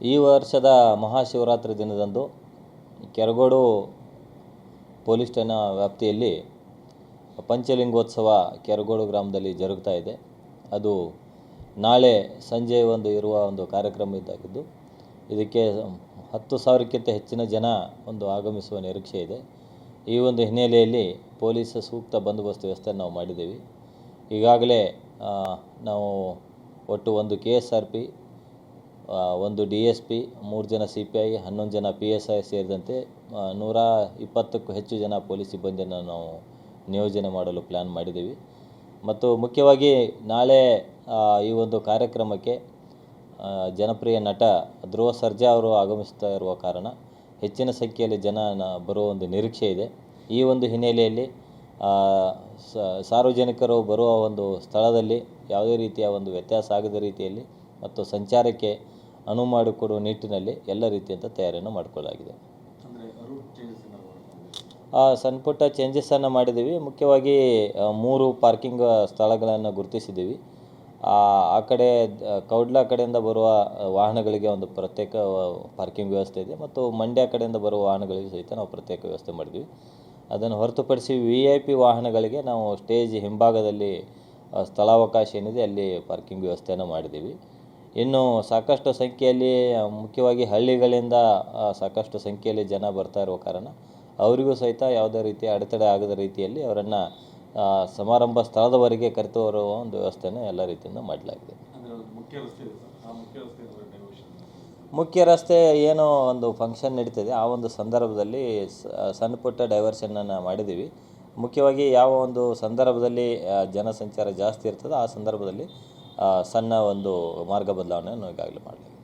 ಈ ವರ್ಷದ ಮಹಾಶಿವರಾತ್ರಿ ದಿನದಂದು ಕೆರಗೋಡು ಪೊಲೀಸ್ ಠಾಣಾ ವ್ಯಾಪ್ತಿಯಲ್ಲಿ ಪಂಚಲಿಂಗೋತ್ಸವ ಕೆರಗೋಡು ಗ್ರಾಮದಲ್ಲಿ ಜರುಗ್ತಾ ಇದೆ. ಅದು ನಾಳೆ ಸಂಜೆ ಒಂದು ಇರುವ ಒಂದು ಕಾರ್ಯಕ್ರಮ ಇದ್ದಾಗಿದ್ದು, ಇದಕ್ಕೆ ಹತ್ತು ಸಾವಿರಕ್ಕಿಂತ ಹೆಚ್ಚಿನ ಜನ ಒಂದು ಆಗಮಿಸುವ ನಿರೀಕ್ಷೆ ಇದೆ. ಈ ಒಂದು ಹಿನ್ನೆಲೆಯಲ್ಲಿ ಪೊಲೀಸ್ ಸೂಕ್ತ ಬಂದೋಬಸ್ತ್ ವ್ಯವಸ್ಥೆಯನ್ನು ನಾವು ಮಾಡಿದ್ದೀವಿ. ಈಗಾಗಲೇ ನಾವು ಒಟ್ಟು ಒಂದು ಕೆ ಎಸ್ ಆರ್ ಪಿ ಒಂದು ಡಿ ಎಸ್ ಪಿ, ಮೂರು ಜನ ಸಿ ಪಿ ಐ, ಹನ್ನೊಂದು ಜನ ಪಿ ಎಸ್ ಐ ಸೇರಿದಂತೆ ನೂರ ಇಪ್ಪತ್ತಕ್ಕೂ ಹೆಚ್ಚು ಜನ ಪೊಲೀಸ್ ಸಿಬ್ಬಂದಿಯನ್ನು ನಾವು ನಿಯೋಜನೆ ಮಾಡಲು ಪ್ಲ್ಯಾನ್ ಮಾಡಿದ್ದೀವಿ. ಮತ್ತು ಮುಖ್ಯವಾಗಿ ನಾಳೆ ಈ ಒಂದು ಕಾರ್ಯಕ್ರಮಕ್ಕೆ ಜನಪ್ರಿಯ ನಟ ಧ್ರುವ ಸರ್ಜಾ ಅವರು ಆಗಮಿಸ್ತಾ ಇರುವ ಕಾರಣ ಹೆಚ್ಚಿನ ಸಂಖ್ಯೆಯಲ್ಲಿ ಜನ ಬರುವ ಒಂದು ನಿರೀಕ್ಷೆ ಇದೆ. ಈ ಒಂದು ಹಿನ್ನೆಲೆಯಲ್ಲಿ ಸಾರ್ವಜನಿಕರು ಬರುವ ಒಂದು ಸ್ಥಳದಲ್ಲಿ ಯಾವುದೇ ರೀತಿಯ ಒಂದು ವ್ಯತ್ಯಾಸ ಆಗದ ರೀತಿಯಲ್ಲಿ ಮತ್ತು ಸಂಚಾರಕ್ಕೆ ಅನುವು ಮಾಡಿಕೊಡುವ ನಿಟ್ಟಿನಲ್ಲಿ ಎಲ್ಲ ರೀತಿಯಂಥ ತಯಾರಿಯನ್ನು ಮಾಡಿಕೊಳ್ಳಲಾಗಿದೆ. ಆ, ಸಣ್ಣ ಪುಟ್ಟ ಚೇಂಜಸನ್ನು ಮಾಡಿದ್ದೀವಿ. ಮುಖ್ಯವಾಗಿ ಮೂರು ಪಾರ್ಕಿಂಗ್ ಸ್ಥಳಗಳನ್ನು ಗುರುತಿಸಿದ್ದೀವಿ. ಆ ಕಡೆ ಕೌಡ್ಲ ಕಡೆಯಿಂದ ಬರುವ ವಾಹನಗಳಿಗೆ ಒಂದು ಪ್ರತ್ಯೇಕ ಪಾರ್ಕಿಂಗ್ ವ್ಯವಸ್ಥೆ ಇದೆ ಮತ್ತು ಮಂಡ್ಯ ಕಡೆಯಿಂದ ಬರುವ ವಾಹನಗಳಿಗೆ ಸಹಿತ ನಾವು ಪ್ರತ್ಯೇಕ ವ್ಯವಸ್ಥೆ ಮಾಡಿದ್ವಿ ಅದನ್ನು ಹೊರತುಪಡಿಸಿ ವಿ ಐ ಪಿ ವಾಹನಗಳಿಗೆ ನಾವು ಸ್ಟೇಜ್ ಹಿಂಭಾಗದಲ್ಲಿ ಸ್ಥಳಾವಕಾಶ ಏನಿದೆ ಅಲ್ಲಿ ಪಾರ್ಕಿಂಗ್ ವ್ಯವಸ್ಥೆಯನ್ನು ಮಾಡಿದ್ದೀವಿ. ಇನ್ನು ಸಾಕಷ್ಟು ಸಂಖ್ಯೆಯಲ್ಲಿ ಮುಖ್ಯವಾಗಿ ಹಳ್ಳಿಗಳಿಂದ ಸಾಕಷ್ಟು ಸಂಖ್ಯೆಯಲ್ಲಿ ಜನ ಬರ್ತಾ ಇರುವ ಕಾರಣ ಅವರಿಗೂ ಸಹಿತ ಯಾವುದೇ ರೀತಿಯ ಅಡೆತಡೆ ಆಗದ ರೀತಿಯಲ್ಲಿ ಅವರನ್ನು ಸಮಾರಂಭ ಸ್ಥಳದವರೆಗೆ ಕರೆತು ಬರುವ ಒಂದು ವ್ಯವಸ್ಥೆಯನ್ನು ಎಲ್ಲ ರೀತಿಯಿಂದ ಮಾಡಲಾಗಿದೆ. ಮುಖ್ಯ ರಸ್ತೆ ಏನೋ ಒಂದು ಫಂಕ್ಷನ್ ನಡೀತದೆ. ಆ ಒಂದು ಸಂದರ್ಭದಲ್ಲಿ ಸಣ್ಣ ಪುಟ್ಟ ಡೈವರ್ಷನನ್ನು ಮಾಡಿದ್ದೀವಿ. ಮುಖ್ಯವಾಗಿ ಯಾವ ಒಂದು ಸಂದರ್ಭದಲ್ಲಿ ಜನಸಂಚಾರ ಜಾಸ್ತಿ ಇರ್ತದೆ ಆ ಸಂದರ್ಭದಲ್ಲಿ ಸಣ್ಣ ಒಂದು ಮಾರ್ಗ ಬದಲಾವಣೆಯನ್ನು ಈಗಾಗಲೇ ಮಾಡಲಾಗಿದೆ